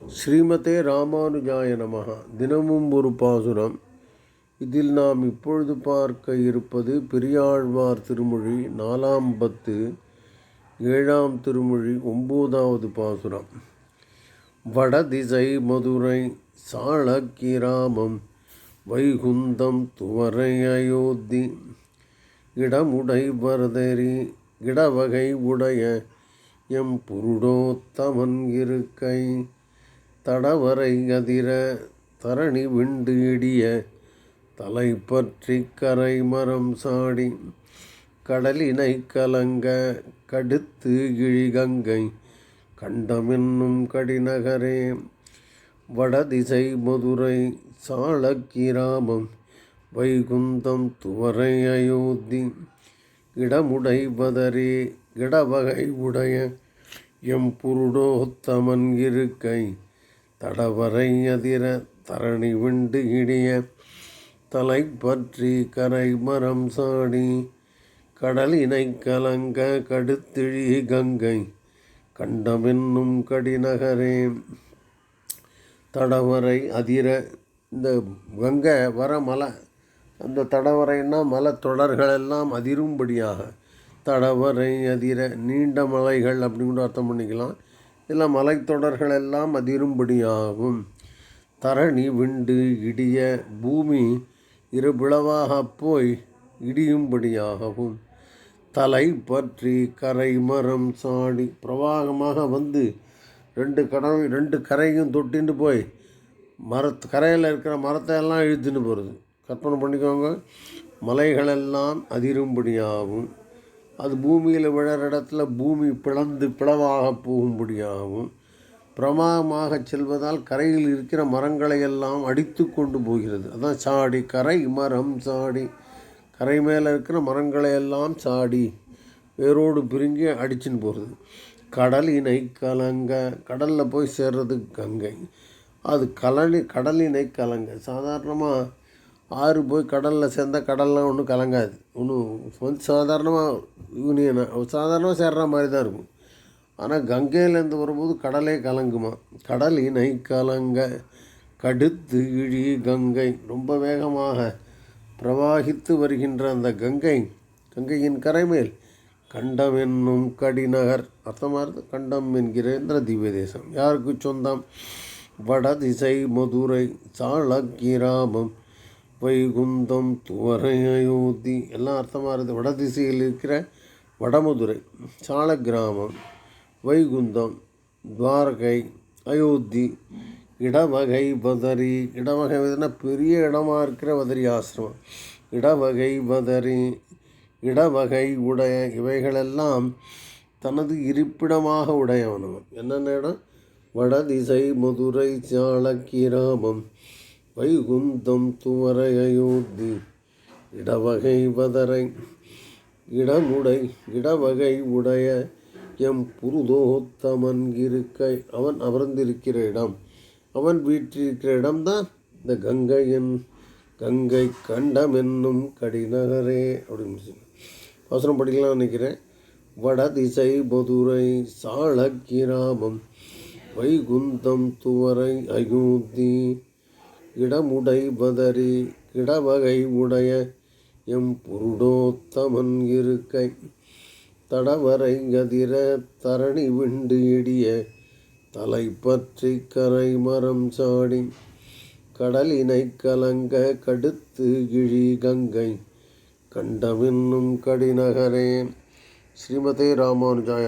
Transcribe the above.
ஸ்ரீமதே ராமானுஜாய நமகா தினமும் ஒரு பாசுரம். இதில் நாம் இப்பொழுது பார்க்க இருப்பது பெரியாழ்வார் திருமொழி நாலாம் பத்து ஏழாம் திருமொழி ஒம்போதாவது பாசுரம். வடதிசை மதுரை சாளக்கிராமம் வைகுந்தம் துவரை அயோத்தி. இடமுடை வரதரி இடவகை உடைய எம் புருடோத்தமன் இருக்கை. தடவரை கதிர தரணி விண்டு இடிய தலை பற்றி கரை மரம் சாடி கடலினை கலங்க கடுத்து கிழிகங்கை கண்டமென்னும் கடிநகரே. வடதிசை மதுரை சாளக்கிராமம் வைகுந்தம் துவரை அயோத்தி இடமுடைவதரே இடவகை உடைய எம் புருடோத்தமன் இருக்கை தடவரை அதிர தரணி விண்டு இடிய தலை பற்றி கரை மரம் சாடி கடலினை கலங்க கடுத்திழி கங்கை கண்டமென்னும் கடிநகரே. தடவரை அதிர இந்த கங்கை வர மலை அந்த தடவரைன்னா மலை தொடர்கள் எல்லாம் அதிரும்படியாக தடவரை அதிர நீண்ட மலைகள் அப்படின்னு கூட அர்த்தம் பண்ணிக்கலாம். இல்லை மலைத்தொடர்கள் எல்லாம் அதிரும்படியாகும். தரணி விண்டு இடிய பூமி இருபிளவாக போய் இடியும்படியாகவும் தலை பற்றி கரை மரம் சாடி பிரவாகமாக வந்து ரெண்டு கடல் ரெண்டு கரையும் தொட்டின்னு போய் மரத்து கரையில் இருக்கிற மரத்தை எல்லாம் இழுத்துன்னு போகிறது கற்பனை பண்ணிக்கோங்க. மலைகளெல்லாம் அதிரும்படியாகும். அது பூமியில் விழற இடத்துல பூமி பிளந்து பிளவாக போகும்படியாகவும் பிரமாகமாக செல்வதால் கரையில் இருக்கிற மரங்களை எல்லாம் அடித்து கொண்டு போகிறது. அதான் சாடி கரை மரம் சாடி. கரை மேலே இருக்கிற மரங்களை எல்லாம் சாடி வேரோடு பிரிங்கி அடிச்சுன்னு போகிறது. கடலினை கலங்க கடலில் போய் சேர்றது கங்கை. அது கலனி கடலினை கலங்க சாதாரணமாக ஆறு போய் கடலில் சேர்ந்தால் கடல்லாம் ஒன்றும் கலங்காது. ஒன்றும் வந்து சாதாரணமாக யூனியனை சாதாரணமாக சேர்ற மாதிரி தான் இருக்கும். ஆனால் கங்கையிலேருந்து வரும்போது கடலே கலங்குமா? கடலினை கலங்க கடுத்து இழி கங்கை ரொம்ப வேகமாக பிரவாகித்து வருகின்ற அந்த கங்கை கங்கையின் கரைமேல். கண்டம் என்னும் கடிநகர் அர்த்தமாக கண்டம் என்கிற இந்திர திவ்ய தேசம் யாருக்கு சொந்தம்? வட திசை மதுரை சாளக்கிராமம். வைகுந்தம் துவரை அயோத்தி எல்லாம் அர்த்தமாக இருக்குது. வடதிசையில் இருக்கிற வடமதுரை சால கிராமம் வைகுந்தம் துவாரகை அயோத்தி இடவகை பதரி இடவகை பதரினா பெரிய இடமா இருக்கிற பதரி ஆசிரமம். இடவகை பதரி இடவகை உடைய இவைகளெல்லாம் தனது இருப்பிடமாக உடையவனவன். என்னென்ன இடம்? வடதிசை மதுரை சாளக்கிராமம் வைகுந்தம் துவரை அயோத்தி இடவகை பதரை இடமுடை இடவகை உடைய எம் புருதோத்தமன் இருக்கை. அவன் அமர்ந்திருக்கிற இடம் அவன் வீற்றிருக்கிற இடம்தான் இந்த கங்கையின் கங்கை கண்டம் என்னும் கடிநகரே அப்படின்னு அவசரம் படிக்கலாம் நினைக்கிறேன். வடதிசை மதுரை சாளக்கிராமம் வைகுந்தம் துவரை அயோத்தி இடமுடை பதறி கிடவகை உடைய எம் புருடோத்தமன் இருக்கை. தடவரை கதிர தரணி விண்டு இடிய தலை பற்றி கரை மரம் சாடி கடலினை கலங்க கடுத்து கிழி கங்கை கண்டமென்னும் கடிநகரே. ஸ்ரீமதே ராமானுஜாய